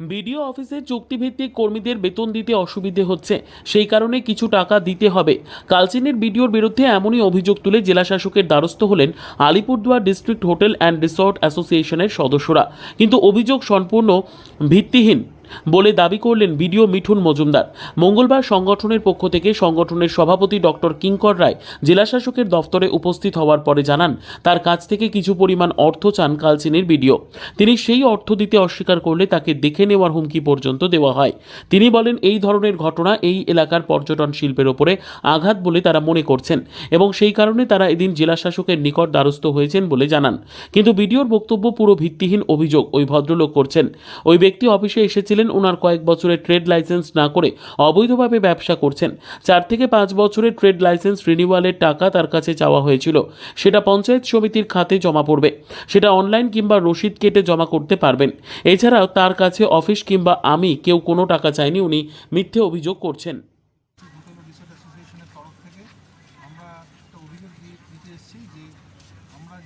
BDO অফিসে চুক্তিভিত্তিক কর্মীদের বেতন দিতে অসুবিধে হচ্ছে। সেই কারণে কিছু টাকা দিতে হবে। কালচিনের বিডিওর বিরুদ্ধে এমনই অভিযোগ তুলে জেলাশাসকের দ্বারস্থ হলেন Alipurduar district hotel and resort অ্যাসোসিয়েশনের সদস্যরা। কিন্তু অভিযোগ সম্পূর্ণ ভিত্তিহীন। বলে দাবি করলেন বিডিও মিঠুন মজুমদার। মঙ্গলবার সংগঠনের পক্ষ থেকে সংগঠনের সভাপতি ডক্টর কিঙ্কর রায় জেলাশাসকের দফতরে উপস্থিত হওয়ার পরে জানান, তার কাছ থেকে কিছু পরিমাণ অর্থ চান কালচিনের বিডিও। তিনি সেই অর্থ দিতে অস্বীকার করলে তাকে দেখে নেওয়ার হুমকি পর্যন্ত দেওয়া হয়। তিনি বলেন, এই ধরনের ঘটনা এই এলাকার পর্যটন শিল্পের ওপরে আঘাত বলে তারা মনে করছেন এবং সেই কারণে তারা এদিন জেলাশাসকের নিকট দ্বারস্থ হয়েছেন বলে জানান। কিন্তু বিডিওর বক্তব্য পুরো ভিত্তিহীন অভিযোগ, ওই ভদ্রলোক করছেন। ওই ব্যক্তি অফিসে এসেছিলেন ওনার কয়েক বছরের ট্রেড লাইসেন্স না করে অবৈধভাবে ব্যবসা করছেন। চার থেকে পাঁচ বছরের ট্রেড লাইসেন্স রিনিউয়ালের টাকা তার কাছে চাওয়া হয়েছিল। সেটা পঞ্চায়েত সমিতির খাতে জমা পড়বে। সেটা অনলাইন কিংবা রসিদ কেটে জমা করতে পারবেন। এছাড়াও তার কাছে অফিস কিংবা আমি কেউ কোনো টাকা চাইনি, উনি মিথ্যে অভিযোগ করছেন।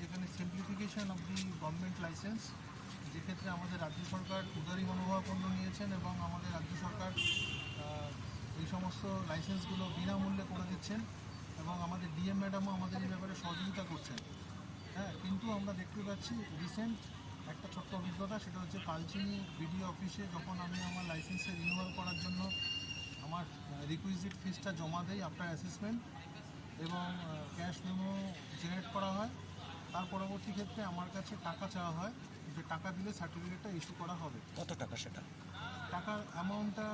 যেখানে simplification of the government licence যেক্ষেত্রে আমাদের রাজ্য সরকার উদারী মনোভাবাপন্ন নিয়েছেন এবং আমাদের রাজ্য সরকার এই সমস্ত লাইসেন্সগুলো বিনামূল্যে করে দিচ্ছেন এবং আমাদের ডিএম ম্যাডামও আমাদের এই ব্যাপারে সহযোগিতা করছেন। হ্যাঁ কিন্তু আমরা দেখতে পাচ্ছি রিসেন্ট একটা ছোট্ট অভিজ্ঞতা, সেটা হচ্ছে কালচিনি বিডিও অফিসে যখন আমি আমার লাইসেন্সে রিনিউয়াল করার জন্য আমার রিকুইজিট ফিসটা জমা দেই আফটার অ্যাসেসমেন্ট এবং ক্যাশ মেমো জেনারেট করা হয়, তার পরবর্তী ক্ষেত্রে আমার কাছে টাকা চাওয়া হয় যে টাকা দিলে সার্টিফিকেটটা ইস্যু করা হবে। কত টাকা সেটা? টাকার অ্যামাউন্টটা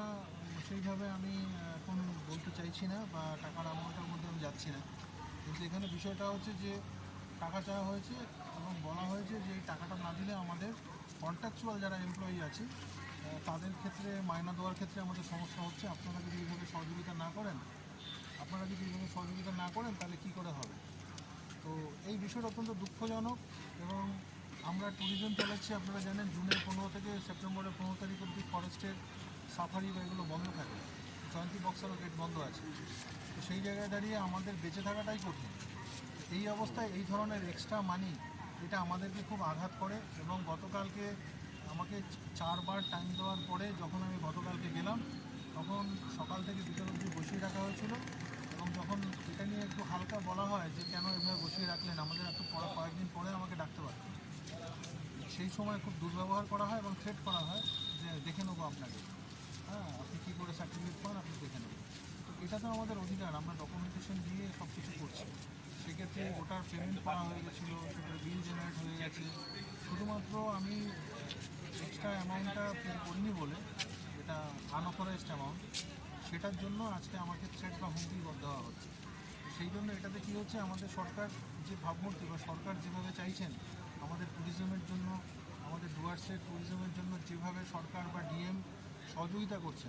সেইভাবে আমি এখন বলতে চাইছি না বা টাকার অ্যামাউন্টের মধ্যে আমি যাচ্ছি না। কিন্তু এখানে বিষয়টা হচ্ছে যে টাকা চাওয়া হয়েছে এবং বলা হয়েছে যে এই টাকাটা না দিলে আমাদের কন্ট্রাকচুয়াল যারা এমপ্লয়ি আছে তাদের ক্ষেত্রে মায়না দেওয়ার ক্ষেত্রে আমাদের সমস্যা হচ্ছে। আপনারা যদি এইভাবে সহযোগিতা না করেন আপনারা যদি এইভাবে সহযোগিতা না করেন তাহলে কী করে হবে? তো এই বিষয়টা অত্যন্ত দুঃখজনক এবং আমরা ট্যুরিজম চালাচ্ছি, আপনারা জানেন, জুনের পনেরো থেকে সেপ্টেম্বরের পনেরো তারিখ অবধি ফরেস্টের সাফারি বা এগুলো বন্ধ থাকে। জয়ন্তী বক্সারও গেট বন্ধ আছে। তো সেই জায়গায় দাঁড়িয়ে আমাদের বেঁচে থাকাটাই কঠিন। এই অবস্থায় এই ধরনের এক্সট্রা মানি এটা আমাদেরকে খুব আঘাত করে এবং গতকালকে আমাকে চারবার টাইম দেওয়ার পরে যখন আমি গতকালকে গেলাম, তখন সকাল থেকে বিকেল অবধি বসিয়ে রাখা হয়েছিল এবং যখন এটা নিয়ে একটু হালকা বলা হয় যে কেন এভাবে বসিয়ে রাখলেন, আমাদের একটু পরে কয়েকদিন পরে আমাকে ডাকতে পারতেন সেই সময় খুব দুর্ব্যবহার করা হয় এবং থ্রেট করা হয় যে দেখে নেব আপনাকে। হ্যাঁ আপনি কী করে সার্টিফিকেট পান আপনি দেখে নেবেন। তো এটা তো আমাদের অধিকার, আমরা ডকুমেন্টেশন দিয়ে সব কিছু করছি। সেক্ষেত্রে ওটার পেমেন্ট করা হয়ে গেছিল সেটার বিল জেনারেট হয়ে গেছে। শুধুমাত্র আমি এক্সট্রা অ্যামাউন্টটা পে করিনি বলে, এটা আনঅথরাইজড অ্যামাউন্ট সেটার জন্য আজকে আমাকে থ্রেট বা হুমকি দেওয়া হচ্ছে। সেই জন্য এটাতে কী হচ্ছে, আমাদের সরকার যে ভাবমূর্তি বা সরকার যেভাবে চাইছেন আমাদের ট্যুরিজমের জন্য, আমাদের ডুয়ার্সের ট্যুরিজমের জন্য যেভাবে সরকার বা ডিএম সহযোগিতা করছে,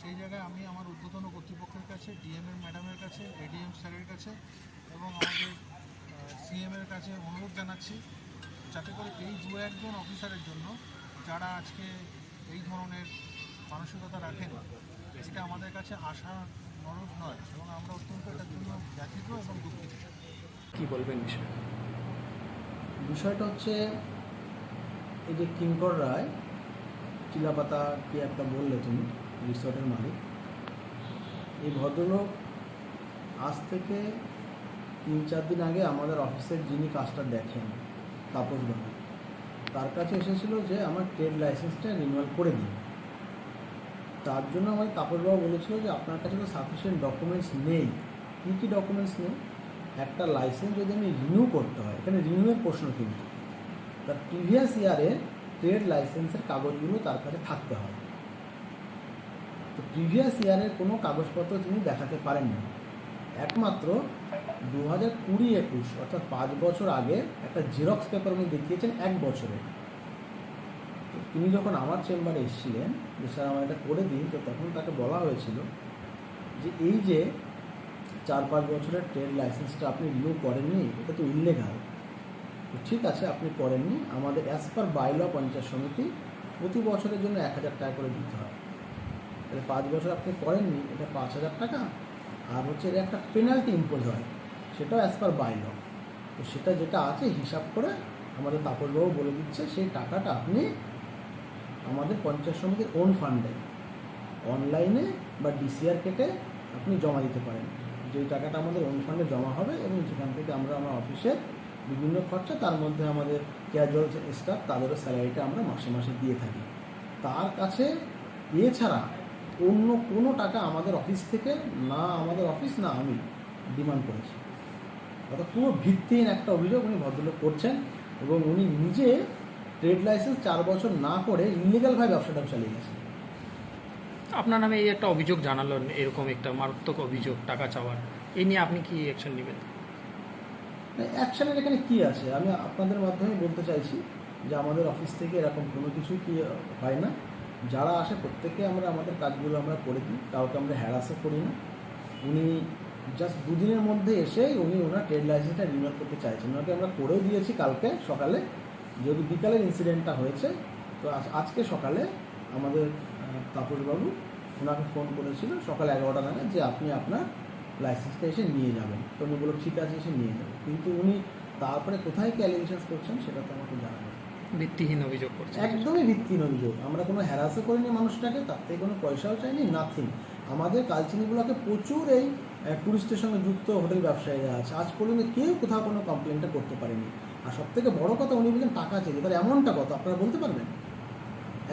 সেই জায়গায় আমি আমার ঊর্ধ্বতন কর্তৃপক্ষের কাছে ডিএমের ম্যাডামের কাছে এডিএম স্যারের কাছে এবং আমাদের সিএমের কাছে অনুরোধ জানাচ্ছি যাতে করে এই দু একজন অফিসারের জন্য যারা আজকে এই ধরনের মানসিকতা রাখেন, এটা আমাদের কাছে আশা নরক নয় এবং আমরা অত্যন্ত এটার জন্য ব্যথিত এবং দুঃখিত। কি বলবেন বিষয়? বিষয়টা হচ্ছে, এই যে কিঙ্কর রায়, চিলাপাতা কি একটা বললে তুমি, রিসর্টের মালিক, এই ভদ্রলোক আজ থেকে তিন চার দিন আগে আমাদের অফিসের যিনি কাজটা দেখেন তাপসবাবু তার কাছে এসেছিল যে আমার ট্রেড লাইসেন্সটা রিনিউয়াল করে দিন। তার জন্য আমাদের তাপসবাবু বলেছিল যে আপনার কাছে তো সাফিসিয়েন্ট ডকুমেন্টস নেই। কী কী ডকুমেন্টস নেই? একটা লাইসেন্স যদি আমি রিনিউ করতে হয়, এখানে রিনিউয়ের প্রশ্ন কিন্তু। তার প্রিভিয়াস ইয়ারে ট্রেড লাইসেন্সের কাগজগুলো তার কাছে থাকতে হয়। তো প্রিভিয়াস ইয়ারের কোনো কাগজপত্র তিনি দেখাতে পারেন না একমাত্র দু হাজার কুড়ি একুশ, অর্থাৎ পাঁচ বছর আগে একটা জেরক্স পেপার উনি দেখিয়েছেন এক বছরে। তিনি যখন আমার চেম্বারে এসেছিলেন, যে স্যার আমার এটা করে দিন, তো তখন তাকে বলা হয়েছিল যে এই যে চার পাঁচ বছরের ট্রেড লাইসেন্সটা আপনি রিনিউ করেননি, এটা তো ইনলিগাল তো ঠিক আছে, আপনি করেননি। আমাদের অ্যাজ পার বাইল পঞ্চায়েত সমিতি, প্রতি বছরের জন্য এক হাজার টাকা করে দিতে হয়। তাহলে পাঁচ বছর আপনি করেননি, এটা পাঁচ হাজার টাকা। আর হচ্ছে এর একটা পেনাল্টি ইম্পোজ হয়, সেটাও অ্যাজ পার বাইল তো সেটা যেটা আছে, হিসাব করে আমাদের তাপসবাবু বলে দিচ্ছে, সেই টাকাটা আপনি আমাদের পঞ্চায়েত সমিতির ওন ফান্ডে অনলাইনে বা ডিসিআর কেটে আপনি জমা দিতে পারেন। যেই টাকাটা আমাদের ফান্ডে জমা হবে এবং সেখান থেকে আমরা আমার অফিসের বিভিন্ন খরচা, তার মধ্যে আমাদের ক্যাজুয়াল স্টাফ তাদেরও স্যালারিটা আমরা মাসে মাসে দিয়ে থাকি। তার কাছে এছাড়া অন্য কোনো টাকা আমাদের অফিস থেকে, না আমাদের অফিস, না আমি ডিমান্ড করেছি। অর্থাৎ পুরো ভিত্তিহীন একটা অভিযোগ উনি ভদ্রলোক করছেন এবং উনি নিজে ট্রেড লাইসেন্স চার বছর না করে ইলিগালভাবে ব্যবসাটা চালিয়ে গেছেন। আপনার নামে এই একটা অভিযোগ জানালেন, এরকম একটা মারাত্মক অভিযোগ, টাকা চাওয়ার। এই নিয়ে আপনি কি অ্যাকশন নেবেন? অ্যাকশনের এখানে কি আছে? আমি আপনাদের মাধ্যমে বলতে চাইছি যে আমাদের অফিস থেকে এরকম কোনো কিছুই কি হয় না। যারা আসে, প্রত্যেকে আমরা, আমাদের কাজগুলো আমরা করে দিই। কাউকে আমরা হ্যারাসও করি না। উনি জাস্ট দুদিনের মধ্যে এসে উনি ওনার ট্রেড লাইসেন্সটা রিনিউয়াল করতে চাইছেন। ওনাকে আমরা করেও দিয়েছি কালকে সকালে। যেহেতু বিকালের ইনসিডেন্টটা হয়েছে, তো আজকে সকালে আমাদের তাপসবাবু ওনাকে ফোন করেছিল সকাল এগারোটা নাগাদ যে আপনি আপনার লাইসেন্সটা এসে নিয়ে যাবেন। তো উনি বলল ঠিক আছে এসে নিয়ে যাবেন কিন্তু উনি তারপরে কোথায় কি অ্যালিগেশনস করছেন সেটা তো আমাকে জানাবেন ভিত্তিহীন অভিযোগ করছে একদমই ভিত্তিহীন অভিযোগ। আমরা কোনো হ্যারাসও করিনি মানুষটাকে তার থেকে কোনো পয়সাও চাইনি নাথিং আমাদের কালচিনিগুলোকে প্রচুর এই টুরিস্টের সঙ্গে যুক্ত হোটেল ব্যবসায়ীরা আছে। আজ পর্যন্ত কেউ কোথাও কোনো কমপ্লেনটা করতে পারেনি। আর সব থেকে বড় কথা উনি বলছেন টাকা চেয়েছে তার এমনটা কত আপনারা বলতে পারবেন?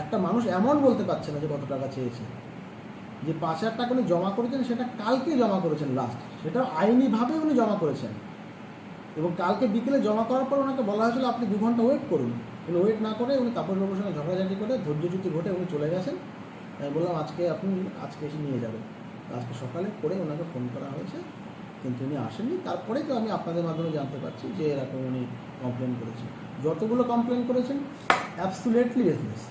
একটা মানুষ এমন বলতে পারছে না যে কত টাকা চেয়েছে। যে পাঁচ হাজার টাকা উনি জমা করেছেন, সেটা কালকে জমা করেছেন লাস্ট সেটা আইনিভাবে উনি জমা করেছেন। এবং কালকে বিকেলে জমা করার পর ওনাকে বলা হয়েছিল, আপনি দু ঘণ্টা ওয়েট করুন। উনি ওয়েট না করে উনি তাপসবাবুর সঙ্গে ঝগড়াঝাটি করে ধৈর্যচ্যুতি ঘটে উনি চলে গেছেন। আমি বললাম, আজকে আপনি, আজকে এসে নিয়ে যাবেন। আজকে সকালে করে ওনাকে ফোন করা হয়েছে, কিন্তু উনি আসেননি। তারপরে তো আমি আপনাদের মাধ্যমে জানতে পারছি যে এরকম উনি কমপ্লেন করেছেন। যতগুলো কমপ্লেন করেছেন অ্যাবসুলেটলি বেসলেস